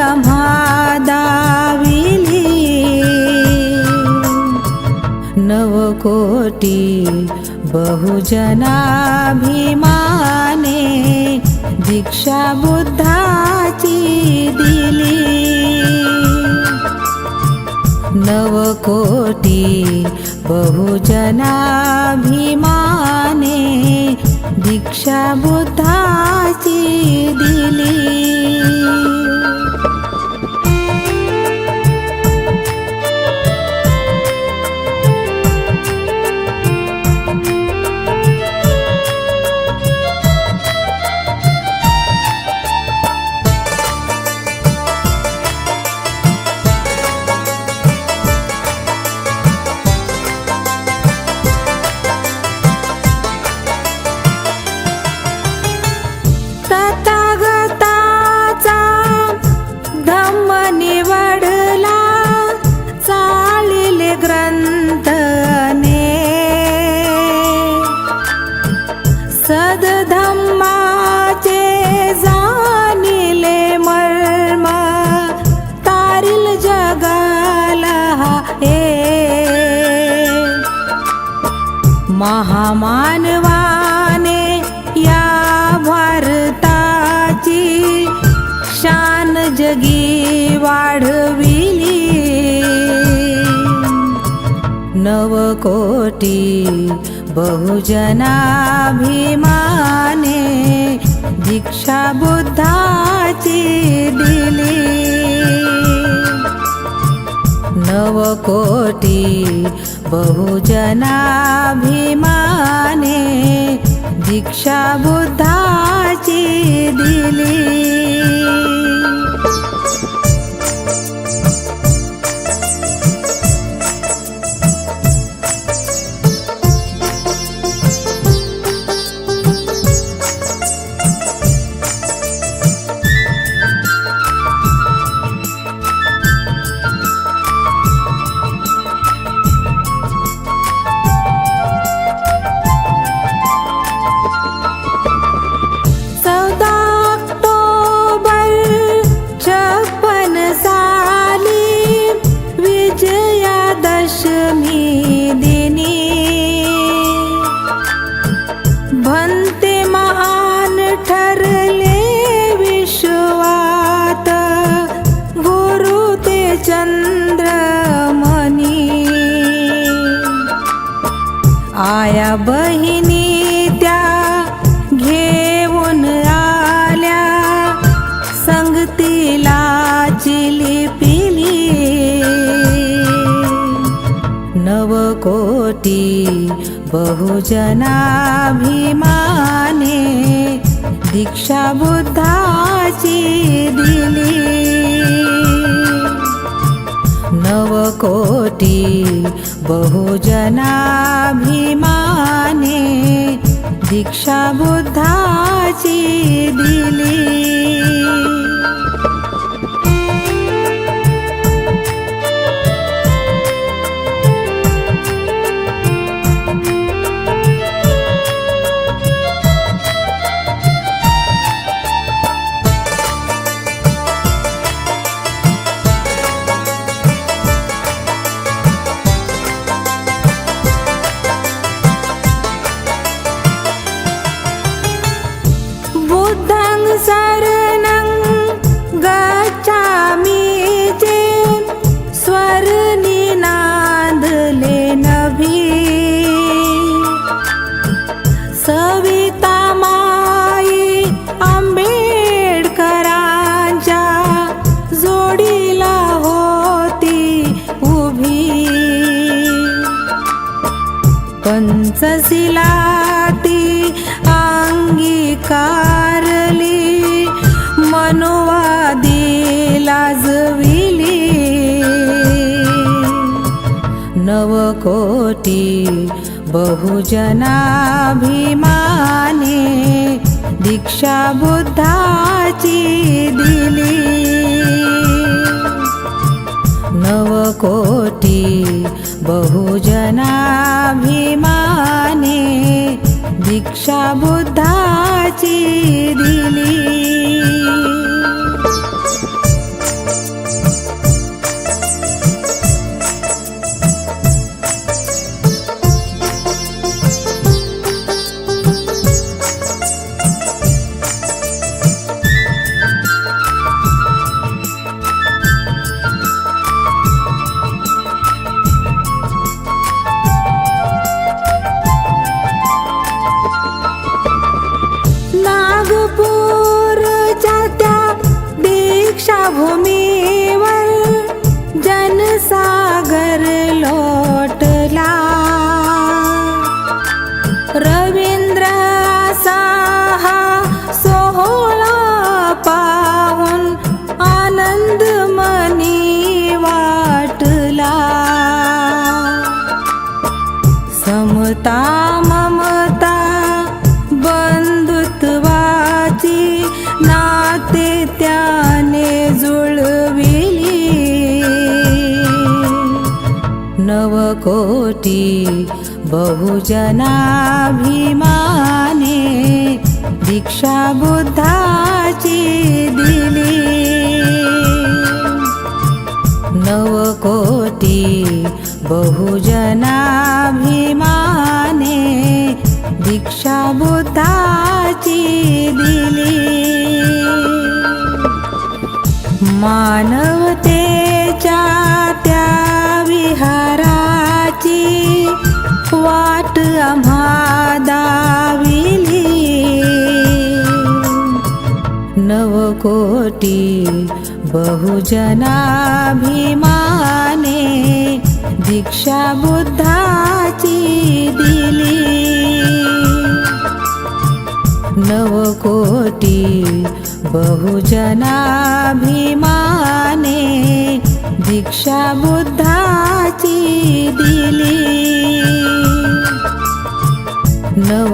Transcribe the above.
रमादाविली नवकोटि बहुजनाभिमाने दीक्षा बुद्धाची दिली. नवकोटि बहुजनाभिमाने दीक्षा बुद्धा सदधम्माचे जाणिले मर्म तारील जगाला हे महामानवाने या भारताची शान जगी वाढविली. नवकोटी बहुजनाभिमाने दीक्षा बुद्धाची दिली. नवकोटी बहुजनाभिमाने दीक्षा बुद्धाची दिली. त्या बहिणी त्या घेऊन आल्या. संगतीला चिली पिली. नवकोटी बहुजनाभिमाने दीक्षा बुद्धाची दिली. नवकोटी बहुजनाभिमाने दीक्षा बुद्धाची दिली पंचशिलाती अंगीकारली मनोवादी लाजविली. नवकोटी बहुजनाभिमाने दीक्षा बुद्धाची दिली. नवकोटी बहुजनाभिमाने दीक्षा बुद्धाची दिली. ममता ममता बंधुत्वाची नाते त्याने जुळविली. नवकोटी बहुजनाभिमाने दीक्षा बुद्धाची दिली नवकोटी बहुजनाभिमान दीक्षा दिली. मानवतेच्या त्या विहाराची वाट आम्हा दाविली. नवकोटी बहुजनाभिमाने दीक्षा बुद्धाची दिली. नवकोटी बहुजनाभिमाने दीक्षा बुद्धाची दिली. नव